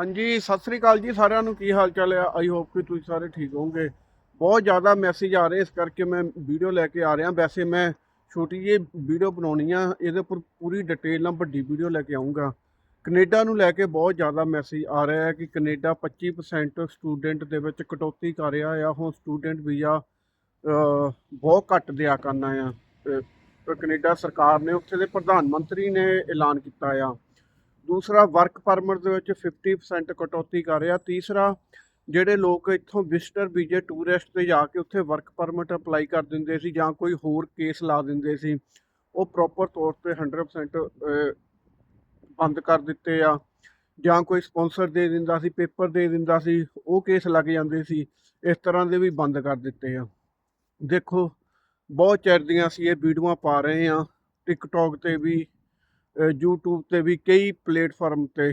ਹਾਂਜੀ, ਸਤਿ ਸ੍ਰੀ ਅਕਾਲ ਜੀ ਸਾਰਿਆਂ ਨੂੰ। ਕੀ ਹਾਲ ਚਾਲ ਹੈ ਆਈ ਹੋਪ ਕਿ ਤੁਸੀਂ ਸਾਰੇ ਠੀਕ ਹੋਵੋਗੇ। ਬਹੁਤ ਜ਼ਿਆਦਾ ਮੈਸੇਜ ਆ ਰਹੇ ਇਸ ਕਰਕੇ ਮੈਂ ਵੀਡੀਓ ਲੈ ਕੇ ਆ ਰਿਹਾ। ਵੈਸੇ ਮੈਂ ਛੋਟੀ ਜਿਹੀ ਵੀਡੀਓ ਬਣਾਉਣੀ ਆ, ਇਹਦੇ ਉੱਪਰ ਪੂਰੀ ਡਿਟੇਲ ਨਾਲ ਵੱਡੀ ਵੀਡੀਓ ਲੈ ਕੇ ਆਉਂਗਾ ਕੈਨੇਡਾ ਨੂੰ ਲੈ ਕੇ ਬਹੁਤ ਜ਼ਿਆਦਾ ਮੈਸੇਜ ਆ ਰਿਹਾ ਹੈ ਕਿ ਕੈਨੇਡਾ 25% ਸਟੂਡੈਂਟ ਦੇ ਵਿੱਚ ਕਟੌਤੀ ਕਰ ਰਿਹਾ ਆ। ਹੁਣ ਸਟੂਡੈਂਟ ਵੀਜ਼ਾ ਬਹੁਤ ਘੱਟ ਦਿਆ ਕਰਨਾ ਆ। ਤੇ- ਕੈਨੇਡਾ ਸਰਕਾਰ ਨੇ, ਉੱਥੇ ਦੇ ਪ੍ਰਧਾਨ ਮੰਤਰੀ ਨੇ ਐਲਾਨ ਕੀਤਾ ਆ। ਦੂਸਰਾ ਵਰਕ ਪਰਮਿਟ ਦੇ ਵਿੱਚ 50% ਕਟੌਤੀ ਕਰ ਰਿਹਾ। ਤੀਸਰਾ, ਜਿਹੜੇ ਲੋਕ ਇੱਥੋਂ ਵਿਜ਼ਟਰ ਵੀਜ਼ੇ ਟੂਰਿਸਟ ਤੇ ਜਾ ਕੇ ਉੱਥੇ ਵਰਕ ਪਰਮਿਟ ਅਪਲਾਈ ਕਰ ਦਿੰਦੇ ਸੀ ਜਾਂ ਕੋਈ ਹੋਰ ਕੇਸ ਲਾ ਦਿੰਦੇ ਸੀ, ਉਹ ਪ੍ਰੋਪਰ ਤੌਰ ਤੇ 100% ਬੰਦ ਕਰ ਦਿੱਤੇ ਆ। ਜਾਂ ਕੋਈ ਸਪਾਂਸਰ ਦੇ ਦਿੰਦਾ ਸੀ ਪੇਪਰ ਦੇ ਦਿੰਦਾ ਸੀ, ਉਹ ਕੇਸ ਲੱਗ ਜਾਂਦੇ ਸੀ, ਇਸ ਤਰ੍ਹਾਂ ਦੇ ਵੀ ਬੰਦ ਕਰ ਦਿੱਤੇ ਆ। ਦੇਖੋ, ਬਹੁਤ ਚਿਰ ਦੀਆਂ ਅਸੀਂ ਇਹ ਵੀਡੀਓਆਂ ਪਾ ਰਹੇ ਆ ਟਿਕਟੌਕ ਤੇ ਵੀ YouTube ਤੇ ਵੀ ਕਈ ਪਲੇਟਫਾਰਮ ਤੇ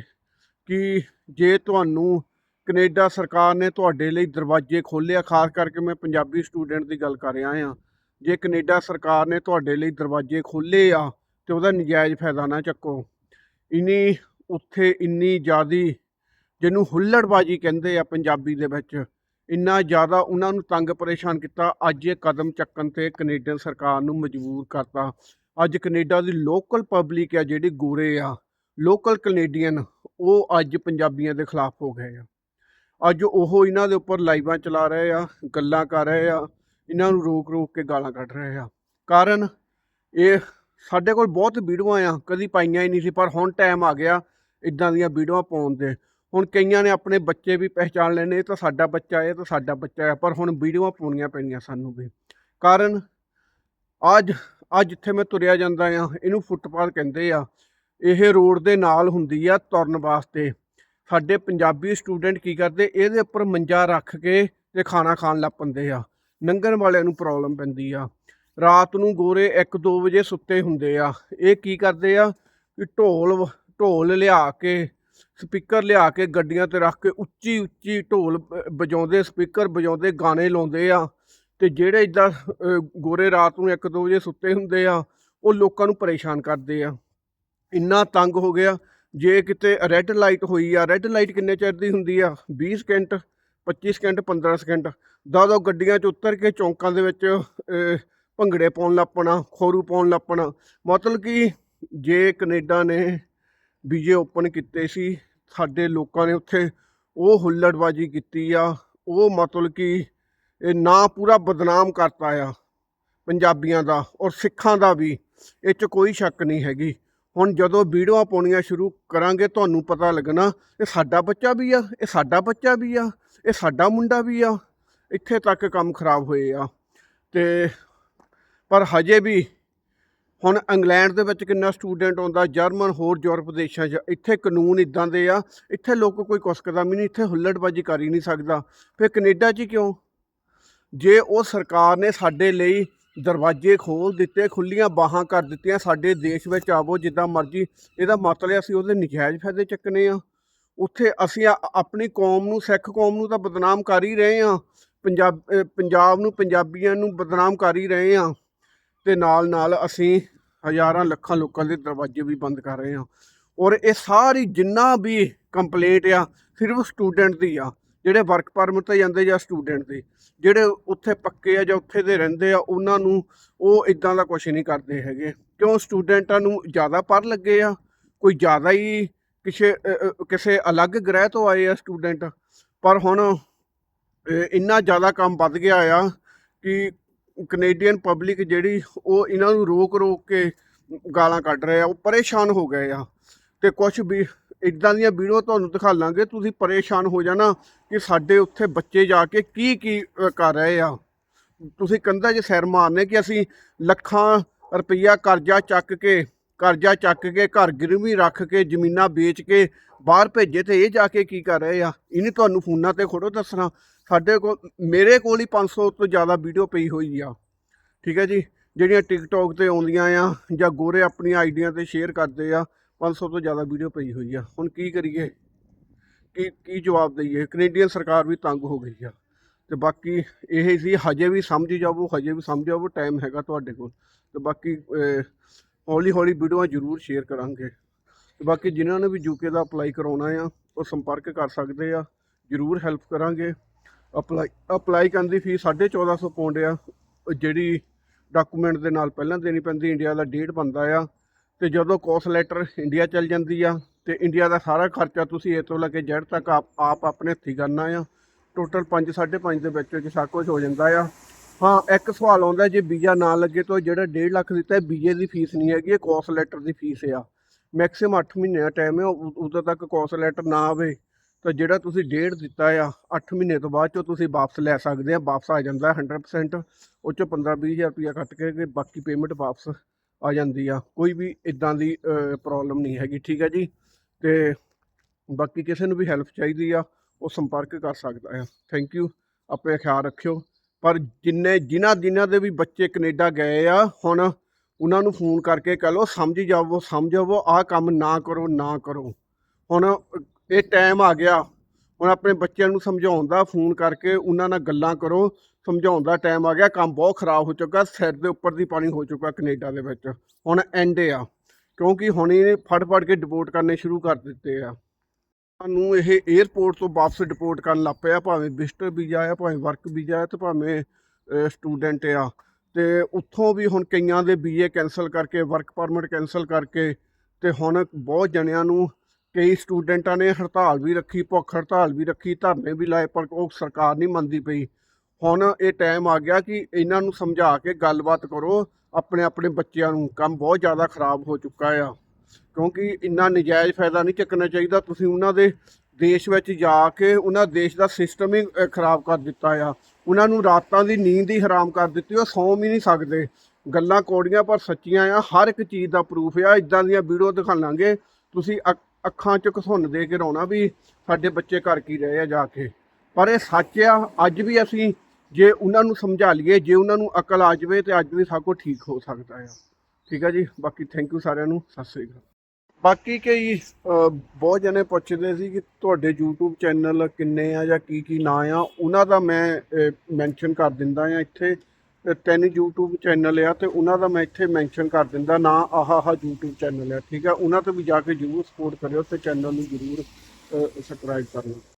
ਕਿ ਜੇ ਤੁਹਾਨੂੰ ਕੈਨੇਡਾ ਸਰਕਾਰ ਨੇ ਤੁਹਾਡੇ ਲਈ ਦਰਵਾਜ਼ੇ ਖੋਲ੍ਹਿਆ, ਖਾਸ ਕਰਕੇ ਮੈਂ ਪੰਜਾਬੀ ਸਟੂਡੈਂਟ ਦੀ ਗੱਲ ਕਰ ਰਿਹਾ ਹਾਂ, ਜੇ ਕੈਨੇਡਾ ਸਰਕਾਰ ਨੇ ਤੁਹਾਡੇ ਲਈ ਦਰਵਾਜ਼ੇ ਖੋਲ੍ਹੇ ਆ ਤੇ ਉਹਦਾ ਨਜਾਇਜ਼ ਫਾਇਦਾ ਨਾ ਚੱਕੋ। ਇਨੀ ਉੱਥੇ ਇੰਨੀ ਜ਼ਿਆਦੀ ਜਿਹਨੂੰ ਹੁੱਲੜਬਾਜੀ ਕਹਿੰਦੇ ਆ ਪੰਜਾਬੀ ਦੇ ਵਿੱਚ, ਇੰਨਾ ਜ਼ਿਆਦਾ ਉਹਨਾਂ ਨੂੰ ਤੰਗ ਪਰੇਸ਼ਾਨ ਕੀਤਾ, ਅੱਜ ਇਹ ਕਦਮ ਚੱਕਣ ਤੇ ਕੈਨੇਡੀਅਨ ਸਰਕਾਰ ਨੂੰ ਮਜਬੂਰ ਕਰਤਾ। ਅੱਜ ਕੈਨੇਡਾ ਦੀ ਲੋਕਲ ਪਬਲਿਕ ਆ ਜਿਹੜੇ ਗੋਰੇ ਆ ਲੋਕਲ ਕੈਨੇਡੀਅਨ ਉਹ ਅੱਜ ਪੰਜਾਬੀਆਂ ਦੇ ਖਿਲਾਫ ਹੋ ਗਏ ਆ। ਅੱਜ ਉਹ ਇਹਨਾਂ ਦੇ ਉੱਪਰ ਲਾਈਵਾਂ ਚਲਾ ਰਹੇ ਆ, ਗੱਲਾਂ ਕਰ ਰਹੇ ਆ, ਇਹਨਾਂ ਨੂੰ ਰੋਕ ਰੋਕ ਕੇ ਗਾਲਾਂ ਕੱਢ ਰਹੇ ਆ। ਕਾਰਨ ਇਹ ਸਾਡੇ ਕੋਲ ਬਹੁਤ ਵੀਡੀਓਆਂ ਆ, ਕਦੀ ਪਾਈਆਂ ਹੀ ਨਹੀਂ ਸੀ, ਪਰ ਹੁਣ ਟਾਈਮ ਆ ਗਿਆ ਇਦਾਂ ਦੀਆਂ ਵੀਡੀਓਆਂ ਪਾਉਣ ਦੇ। ਹੁਣ ਕਈਆਂ ਨੇ ਆਪਣੇ ਬੱਚੇ ਵੀ ਪਹਿਚਾਣ ਲੈਣੇ ਤਾਂ ਸਾਡਾ ਬੱਚਾ ਹੈ ਤਾਂ ਸਾਡਾ ਬੱਚਾ ਹੈ ਪਰ ਹੁਣ ਵੀਡੀਓਆਂ ਪਾਉਣੀਆਂ ਪੈਣੀਆਂ ਸਾਨੂੰ ਵੀ। ਕਾਰਨ ਅੱਜ ਅੱਜ ਜਿੱਥੇ ਮੈਂ ਤੁਰਿਆ ਜਾਂਦਾ ਆ, ਇਹਨੂੰ ਫੁੱਟਪਾਥ ਕਹਿੰਦੇ ਆ। ਇਹ ਰੋਡ ਦੇ ਨਾਲ ਹੁੰਦੀ ਆ ਤੁਰਨ ਵਾਸਤੇ। ਸਾਡੇ ਪੰਜਾਬੀ ਸਟੂਡੈਂਟ ਕੀ ਕਰਦੇ, ਇਹਦੇ ਉੱਪਰ ਮੰਜਾ ਰੱਖ ਕੇ ਤੇ ਖਾਣਾ ਖਾਣ ਲੱਗ ਪੈਂਦੇ ਆ। ਲੰਘਣ ਵਾਲਿਆਂ ਨੂੰ ਪ੍ਰੋਬਲਮ ਪੈਂਦੀ ਆ। ਰਾਤ ਨੂੰ ਗੋਰੇ 1-2 ਵਜੇ ਸੁੱਤੇ ਹੁੰਦੇ ਆ। ਇਹ ਕੀ ਕਰਦੇ ਆ ਕਿ ਢੋਲ ਢੋਲ ਲਿਆ ਕੇ, ਸਪੀਕਰ ਲਿਆ ਕੇ ਗੱਡੀਆਂ ਤੇ ਰੱਖ ਕੇ ਉੱਚੀ ਉੱਚੀ ਢੋਲ ਵਜਾਉਂਦੇ, ਸਪੀਕਰ ਵਜਾਉਂਦੇ ਗਾਣੇ ਲਾਉਂਦੇ ਆ। ਤੇ ਜਿਹੜੇ ਇਦਾਂ ਗੋਰੇ ਰਾਤ ਨੂੰ 1-2 ਵਜੇ ਸੁੱਤੇ ਹੁੰਦੇ ਆ, ਉਹ ਲੋਕਾਂ ਨੂੰ ਪਰੇਸ਼ਾਨ ਕਰਦੇ ਆ। ਇੰਨਾ ਤੰਗ ਹੋ ਗਿਆ, ਜੇ ਕਿਤੇ ਰੈੱਡ ਲਾਈਟ ਹੋਈ ਆ ਰੈੱਡ ਲਾਈਟ ਕਿੰਨੇ ਚਿਰ ਦੀ ਹੁੰਦੀ ਆ? 20 ਸਕਿੰਟ 25 ਸਕਿੰਟ 15 ਸਕਿੰਟ ਦਾਦਾ ਗੱਡੀਆਂ 'ਚ ਉਤਰ ਕੇ ਚੌਂਕਾਂ ਦੇ ਵਿੱਚ ਭੰਗੜੇ ਪਾਉਣ ਲੱਪਣਾ ਖੋਰੂ ਪਾਉਣ ਲੱਪਣਾ ਮਤਲਬ ਕਿ ਜੇ ਕੈਨੇਡਾ ਨੇ ਵੀਜ਼ੇ ਓਪਨ ਕੀਤੇ ਸੀ, ਸਾਡੇ ਲੋਕਾਂ ਨੇ ਉੱਥੇ ਉਹ ਹੁੱਲੜਬਾਜੀ ਕੀਤੀ ਆ। ਉਹ ਮਤਲਬ ਕਿ ਇਹ ਨਾਂ ਪੂਰਾ ਬਦਨਾਮ ਕਰਤਾ ਆ ਪੰਜਾਬੀਆਂ ਦਾ ਔਰ ਸਿੱਖਾਂ ਦਾ ਵੀ, ਇਹ 'ਚ ਕੋਈ ਸ਼ੱਕ ਨਹੀਂ ਹੈਗੀ। ਹੁਣ ਜਦੋਂ ਵੀਡੀਓਆਂ ਪਾਉਣੀਆਂ ਸ਼ੁਰੂ ਕਰਾਂਗੇ, ਤੁਹਾਨੂੰ ਪਤਾ ਲੱਗਣਾ, ਇਹ ਸਾਡਾ ਬੱਚਾ ਵੀ ਆ, ਇਹ ਸਾਡਾ ਬੱਚਾ ਵੀ ਆ, ਇਹ ਸਾਡਾ ਮੁੰਡਾ ਵੀ ਆ, ਇੱਥੇ ਤੱਕ ਕੰਮ ਖਰਾਬ ਹੋਏ ਆ। ਤੇ ਪਰ ਹਜੇ ਵੀ ਹੁਣ ਇੰਗਲੈਂਡ ਦੇ ਵਿੱਚ ਕਿੰਨਾ ਸਟੂਡੈਂਟ ਆਉਂਦਾ, ਜਰਮਨ ਹੋਰ ਯੂਰਪ ਦੇਸ਼ਾਂ 'ਚ, ਇੱਥੇ ਕਾਨੂੰਨ ਇਦਾਂ ਦੇ ਆ, ਇੱਥੇ ਲੋਕ ਕੋਈ ਕੁਛ ਵੀ ਨਹੀਂ, ਇੱਥੇ ਹੁੱਲੜਬਾਜੀ ਕਰ ਹੀ ਨਹੀਂ ਸਕਦਾ। ਫਿਰ ਕੈਨੇਡਾ 'ਚ ਹੀ ਕਿਉਂ? ਜੇ ਉਹ ਸਰਕਾਰ ਨੇ ਸਾਡੇ ਲਈ ਦਰਵਾਜ਼ੇ ਖੋਲ ਦਿੱਤੇ ਖੁੱਲੀਆਂ ਬਾਹਾਂ ਕਰ ਦਿੱਤੀਆਂ ਸਾਡੇ ਦੇਸ਼ ਵਿੱਚ, ਆਵੋ ਜਿੱਦਾਂ ਮਰਜ਼ੀ, ਇਹਦਾ ਮਤਲਬ ਅਸੀਂ ਉਹਦੇ ਨਜਾਇਜ਼ ਫਾਇਦੇ ਚੱਕਣੇ ਆ। ਉੱਥੇ ਅਸੀਂ ਆ- ਆਪਣੀ ਕੌਮ ਨੂੰ, ਸਿੱਖ ਕੌਮ ਨੂੰ ਤਾਂ ਬਦਨਾਮ ਕਰ ਹੀ ਰਹੇ ਆ। ਪੰਜਾਬ ਪੰਜਾਬ ਨੂੰ, ਪੰਜਾਬੀਆਂ ਨੂੰ ਬਦਨਾਮ ਕਰ ਹੀ ਰਹੇ ਆ। ਤੇ ਨਾਲ ਨਾਲ ਅਸੀਂ ਹਜ਼ਾਰਾਂ ਲੱਖਾਂ ਲੋਕਾਂ ਦੇ ਦਰਵਾਜ਼ੇ ਵੀ ਬੰਦ ਕਰ ਰਹੇ ਆ। ਔਰ ਇਹ ਸਾਰੀ ਜਿੰਨਾ ਵੀ ਕੰਪਲੇਂਟ ਆ, ਸਿਰਫ ਸਟੂਡੈਂਟ ਦੀ ਆ। ਜਿਹੜੇ ਵਰਕ ਪਰਮਿਟ ਤੇ ਜਾਂਦੇ ਜਾਂ ਸਟੂਡੈਂਟ ਦੇ, ਜਿਹੜੇ ਉੱਥੇ ਪੱਕੇ ਆ ਜਾਂ ਉੱਥੇ ਦੇ ਰਹਿੰਦੇ ਆ, ਉਹਨਾਂ ਨੂੰ ਉਹ ਇਦਾਂ ਦਾ ਕੁਝ ਨਹੀਂ ਕਰਦੇ ਹੈਗੇ। ਕਿਉਂ? ਸਟੂਡੈਂਟਾਂ ਨੂੰ ਜ਼ਿਆਦਾ ਪੜ੍ਹ ਲੱਗੇ ਆ, ਕੋਈ ਜ਼ਿਆਦਾ ਹੀ ਕਿਸੇ ਕਿਸੇ ਅਲੱਗ ਗ੍ਰਹਿ ਤੋਂ ਆਏ ਆ ਸਟੂਡੈਂਟ ਪਰ ਹੁਣ ਇੰਨਾ ਜ਼ਿਆਦਾ ਕੰਮ ਵੱਧ ਗਿਆ ਆ ਕਿ ਕੈਨੇਡੀਅਨ ਪਬਲਿਕ ਜਿਹੜੀ, ਉਹ ਇਹਨਾਂ ਨੂੰ ਰੋਕ ਰੋਕ ਕੇ ਗਾਲਾਂ ਕੱਢ ਰਹੇ ਆ, ਉਹ ਪਰੇਸ਼ਾਨ ਹੋ ਗਏ ਆ। ਤੇ ਕੁਝ ਵੀ ਇਦਾਂ ਦੀਆਂ ਵੀਡੀਓ ਤੁਹਾਨੂੰ ਦਿਖਾ ਲਾਂਗੇ, ਤੁਸੀਂ ਪਰੇਸ਼ਾਨ ਹੋ ਜਾਣਾ ਕਿ ਸਾਡੇ ਉੱਥੇ ਬੱਚੇ ਜਾ ਕੇ ਕੀ ਕੀ ਕਰ ਰਹੇ ਆ। ਤੁਸੀਂ ਕੰਧਾਂ 'ਚ ਸਿਰ ਮਾਰਨੇ ਕਿ ਅਸੀਂ ਲੱਖਾਂ ਰੁਪਈਆ ਕਰਜ਼ਾ ਚੱਕ ਕੇ, ਕਰਜ਼ਾ ਚੱਕ ਕੇ, ਘਰ ਗਿਰਵੀ ਰੱਖ ਕੇ, ਜ਼ਮੀਨਾਂ ਵੇਚ ਕੇ ਬਾਹਰ ਭੇਜੇ ਤੇ ਇਹ ਜਾ ਕੇ ਕੀ ਕਰ ਰਹੇ ਆ? ਇਹਨੇ ਤੁਹਾਨੂੰ ਫੋਨਾਂ ਤੇ ਖੜੋ ਦੱਸਣਾ। ਸਾਡੇ ਕੋਲ, ਮੇਰੇ ਕੋਲ ਹੀ 500 ਤੋਂ ਜ਼ਿਆਦਾ ਵੀਡੀਓ ਪਈ ਹੋਈ ਆ। ਠੀਕ ਹੈ ਜੀ? ਜਿਹੜੀਆਂ ਟਿਕਟੌਕ ਤੇ ਆਉਂਦੀਆਂ ਆ ਜਾਂ ਗੋਰੇ ਆਪਣੀਆਂ ਆਈਡੀਆਂ ਤੇ ਸ਼ੇਅਰ ਕਰਦੇ ਆ। 500 ਤੋਂ ਜ਼ਿਆਦਾ ਵੀਡੀਓ ਪਈ ਹੋਈ ਆ। ਹੁਣ ਕੀ ਕਰੀਏ? ਕੀ ਕੀ ਜਵਾਬ ਦਈਏ? ਕੈਨੇਡੀਅਨ ਸਰਕਾਰ ਵੀ ਤੰਗ ਹੋ ਗਈ ਆ। ਤੇ ਬਾਕੀ ਇਹ ਸੀ, ਹਜੇ ਵੀ ਸਮਝ ਜਾਵੋ, ਹਜੇ ਵੀ ਸਮਝ ਜਾਵੋ ਟਾਈਮ ਹੈਗਾ ਤੁਹਾਡੇ ਕੋਲ। ਤੇ ਬਾਕੀ ਹੌਲੀ ਹੌਲੀ ਵੀਡੀਓਆਂ ਜ਼ਰੂਰ ਸ਼ੇਅਰ ਕਰਾਂਗੇ। ਤੇ ਬਾਕੀ ਜਿਨ੍ਹਾਂ ਨੇ ਵੀ ਯੂਕੇ ਦਾ ਅਪਲਾਈ ਕਰਾਉਣਾ ਆ, ਉਹ ਸੰਪਰਕ ਕਰ ਸਕਦੇ ਆ। ਜ਼ਰੂਰ ਹੈਲਪ ਕਰਾਂਗੇ। ਅਪਲਾਈ ਅਪਲਾਈ ਕਰਨ ਦੀ ਫੀਸ 1450 ਪਾਉਂਡ ਆ। ਜਿਹੜੀ ਡਾਕੂਮੈਂਟ ਦੇ ਨਾਲ ਪਹਿਲਾਂ ਦੇਣੀ ਪੈਂਦੀ ਇੰਡੀਆ ਦਾ ਡੇਟ ਬਣਦਾ ਆ। ਤੇ ਜਦੋਂ ਕੋਸ ਲੈਟਰ ਇੰਡੀਆ ਚਲ ਜਾਂਦੀ ਆ, ਤੇ ਇੰਡੀਆ ਦਾ ਸਾਰਾ ਖਰਚਾ ਤੁਸੀਂ ਇਹ ਤੋਂ ਲੈ ਕੇ ਜੜ ਤੱਕ ਆਪ ਆਪ ਆਪਣੇ ਹੱਥੀਂ ਕਰਨਾ ਆ। ਟੋਟਲ 5 5.5 ਦੇ ਵਿੱਚ ਵਿੱਚ ਸਭ ਕੁਝ ਹੋ ਜਾਂਦਾ ਆ। ਹਾਂ, ਇੱਕ ਸਵਾਲ ਆਉਂਦਾ ਜੇ ਵੀਜ਼ਾ ਨਾ ਲੱਗੇ ਤਾਂ ਜਿਹੜਾ 1.5 ਲੱਖ ਦਿੱਤਾ ਹੈ, ਵੀਜ਼ੇ ਦੀ ਫੀਸ ਨਹੀਂ ਹੈਗੀ, ਇਹ ਕੋਸ ਲੈਟਰ ਦੀ ਫੀਸ ਆ। ਮੈਕਸਿਮਮ 8 ਮਹੀਨੇ ਦਾ ਟਾਈਮ ਹੈ ਉਦੋਂ ਤੱਕ ਕੋਸ ਲੈਟਰ ਨਾ ਆਵੇ, ਤਾਂ ਜਿਹੜਾ ਤੁਸੀਂ ਡੇਢ ਦਿੱਤਾ ਆ 8 ਮਹੀਨੇ ਤੋਂ ਬਾਅਦ ਚੋਂ ਤੁਸੀਂ ਵਾਪਸ ਲੈ ਸਕਦੇ ਆ, ਵਾਪਸ ਆ ਜਾਂਦਾ 100% ਉਹ ਚੋਂ 15-20000 ਰੁਪਇਆ ਕੱਟ ਕੇ, ਬਾਕੀ ਪੇਮੈਂਟ ਵਾਪਸ ਆ ਜਾਂਦੀ ਆ। ਕੋਈ ਵੀ ਇਦਾਂ ਦੀ ਪ੍ਰੋਬਲਮ ਨਹੀਂ ਹੈਗੀ। ਠੀਕ ਹੈ ਜੀ? ਤੇ ਬਾਕੀ ਕਿਸੇ ਨੂੰ ਵੀ ਹੈਲਪ ਚਾਹੀਦੀ ਆ, ਉਹ ਸੰਪਰਕ ਕਰ ਸਕਦਾ ਆ। ਥੈਂਕ ਯੂ ਆਪਣੇ ਖਿਆਲ ਰੱਖਿਓ। ਪਰ ਜਿੰਨੇ, ਜਿਨ੍ਹਾਂ ਜਿਨ੍ਹਾਂ ਦੇ ਵੀ ਬੱਚੇ ਕੈਨੇਡਾ ਗਏ ਆ, ਹੁਣ ਉਹਨਾਂ ਨੂੰ ਫੋਨ ਕਰਕੇ ਕਹ ਲਓ, ਸਮਝ ਜਾਵੋ ਸਮਝ ਜਾਵੋ, ਆਹ ਕੰਮ ਨਾ ਕਰੋ ਨਾ ਕਰੋ। ਹੁਣ ਇਹ ਟਾਈਮ ਆ ਗਿਆ। ਹੁਣ ਆਪਣੇ ਬੱਚਿਆਂ ਨੂੰ ਸਮਝਾਉਣ ਦਾ ਫੋਨ ਕਰਕੇ ਉਹਨਾਂ ਨਾਲ ਗੱਲਾਂ ਕਰੋ, ਸਮਝਾਉਣ ਦਾ ਟਾਈਮ ਆ ਗਿਆ, ਕੰਮ ਬਹੁਤ ਖਰਾਬ ਹੋ ਚੁੱਕਾ, ਸਿਰ ਦੇ ਉੱਪਰ ਦੀ ਪਾਣੀ ਹੋ ਚੁੱਕਾ ਕੈਨੇਡਾ ਦੇ ਵਿੱਚ। ਹੁਣ ਐਂਡ ਆ, ਕਿਉਂਕਿ ਹੁਣ ਇਹ ਫੜ ਫੜ ਕੇ ਡਿਪੋਰਟ ਕਰਨੇ ਸ਼ੁਰੂ ਕਰ ਦਿੱਤੇ ਆ। ਸਾਨੂੰ ਇਹ 에ਅਰਪੋਰਟ ਤੋਂ ਵਾਪਸ ਡਿਪੋਰਟ ਕਰਨ ਲੱਗ ਪਿਆ, ਭਾਵੇਂ ਵਿਜ਼ਟਰ ਵੀਜ਼ਾ ਆ, ਭਾਵੇਂ ਵਰਕ ਵੀਜ਼ਾ ਆ ਤੇ ਭਾਵੇਂ ਸਟੂਡੈਂਟ ਆ। ਤੇ ਉੱਥੋਂ ਵੀ ਹੁਣ ਕਈਆਂ ਦੇ ਵੀਜ਼ੇ ਕੈਨਸਲ ਕਰਕੇ ਵਰਕ ਪਰਮਿਟ ਕੈਨਸਲ ਕਰਕੇ ਤੇ ਹੁਣ ਬਹੁਤ ਜਣਿਆਂ ਨੂੰ ਕਈ ਸਟੂਡੈਂਟਾਂ ਨੇ ਹੜਤਾਲ ਵੀ ਰੱਖੀ, ਭੁੱਖ ਹੜਤਾਲ ਵੀ ਰੱਖੀ, ਧਰਨੇ ਵੀ ਲਾਏ, ਪਰ ਉਹ ਸਰਕਾਰ ਨਹੀਂ ਮੰਨਦੀ ਪਈ। ਹੁਣ ਇਹ ਟਾਈਮ ਆ ਗਿਆ ਕਿ ਇਹਨਾਂ ਨੂੰ ਸਮਝਾ ਕੇ ਗੱਲਬਾਤ ਕਰੋ, ਆਪਣੇ ਆਪਣੇ ਬੱਚਿਆਂ ਨੂੰ। ਕੰਮ ਬਹੁਤ ਜ਼ਿਆਦਾ ਖਰਾਬ ਹੋ ਚੁੱਕਾ ਆ। ਕਿਉਂਕਿ ਇੰਨਾ ਨਜਾਇਜ਼ ਫਾਇਦਾ ਨਹੀਂ ਚੱਕਣਾ ਚਾਹੀਦਾ। ਤੁਸੀਂ ਉਹਨਾਂ ਦੇ ਦੇਸ਼ ਵਿੱਚ ਜਾ ਕੇ ਉਹਨਾਂ ਦੇਸ਼ ਦਾ ਸਿਸਟਮ ਹੀ ਖਰਾਬ ਕਰ ਦਿੱਤਾ ਆ। ਉਹਨਾਂ ਨੂੰ ਰਾਤਾਂ ਦੀ ਨੀਂਦ ਹੀ ਹਰਾਮ ਕਰ ਦਿੱਤੀ, ਉਹ ਸੌਂ ਵੀ ਨਹੀਂ ਸਕਦੇ। ਗੱਲਾਂ ਕੋੜੀਆਂ ਪਰ ਸੱਚੀਆਂ ਆ। ਹਰ ਇੱਕ ਚੀਜ਼ ਦਾ ਪ੍ਰੂਫ ਆ। ਇਦਾਂ ਦੀਆਂ ਵੀਡੀਓ ਦਿਖਾਵਾਂਗੇ ਤੁਸੀਂ ਅੱਖਾਂ 'ਚ ਘਸੁੰਨ ਦੇ ਕੇ ਰੋਣਾ ਵੀ ਸਾਡੇ ਬੱਚੇ ਘਰ ਕੀ ਰਹੇ ਆ ਜਾ ਕੇ। ਪਰ ਇਹ ਸੱਚ ਆ, ਅੱਜ ਵੀ ਅਸੀਂ ਜੇ ਉਹਨਾਂ ਨੂੰ ਸਮਝਾ ਲਈਏ, ਜੇ ਉਹਨਾਂ ਨੂੰ ਅਕਲ ਆ ਜਾਵੇ ਤੇ ਅੱਜ ਵੀ ਸਭ ਕੁਝ ਠੀਕ ਹੋ ਸਕਦਾ ਆ। ਠੀਕ ਆ ਜੀ? ਬਾਕੀ ਥੈਂਕ ਯੂ ਸਾਰਿਆਂ ਨੂੰ। ਸਤਿ ਸ੍ਰੀ ਅਕਾਲ। ਬਾਕੀ ਕਈ ਬਹੁਤ ਜਣੇ ਪੁੱਛਦੇ ਸੀ ਕਿ ਤੁਹਾਡੇ YouTube ਚੈਨਲ ਕਿੰਨੇ ਆ ਜਾਂ ਕੀ ਕੀ ਨਾਂ ਆ? ਉਹਨਾਂ ਦਾ ਮੈਂ ਮੈਂਸ਼ਨ ਕਰ ਦਿੰਦਾ ਆ ਇੱਥੇ। ਤਿੰਨ YouTube ਚੈਨਲ ਆ ਤੇ ਉਹਨਾਂ ਦਾ ਮੈਂ ਇੱਥੇ ਮੈਂਸ਼ਨ ਕਰ ਦਿੰਦਾ ਨਾ, ਆਹ ਆਹ YouTube ਚੈਨਲ ਆ, ਠੀਕ ਆ? ਉਹਨਾਂ ਤੇ ਵੀ ਜਾ ਕੇ ਜਰੂਰ ਸਪੋਰਟ ਕਰਿਓ ਤੇ ਚੈਨਲ ਨੂੰ ਜਰੂਰ ਸਬਸਕ੍ਰਾਈਬ ਕਰਨਾ।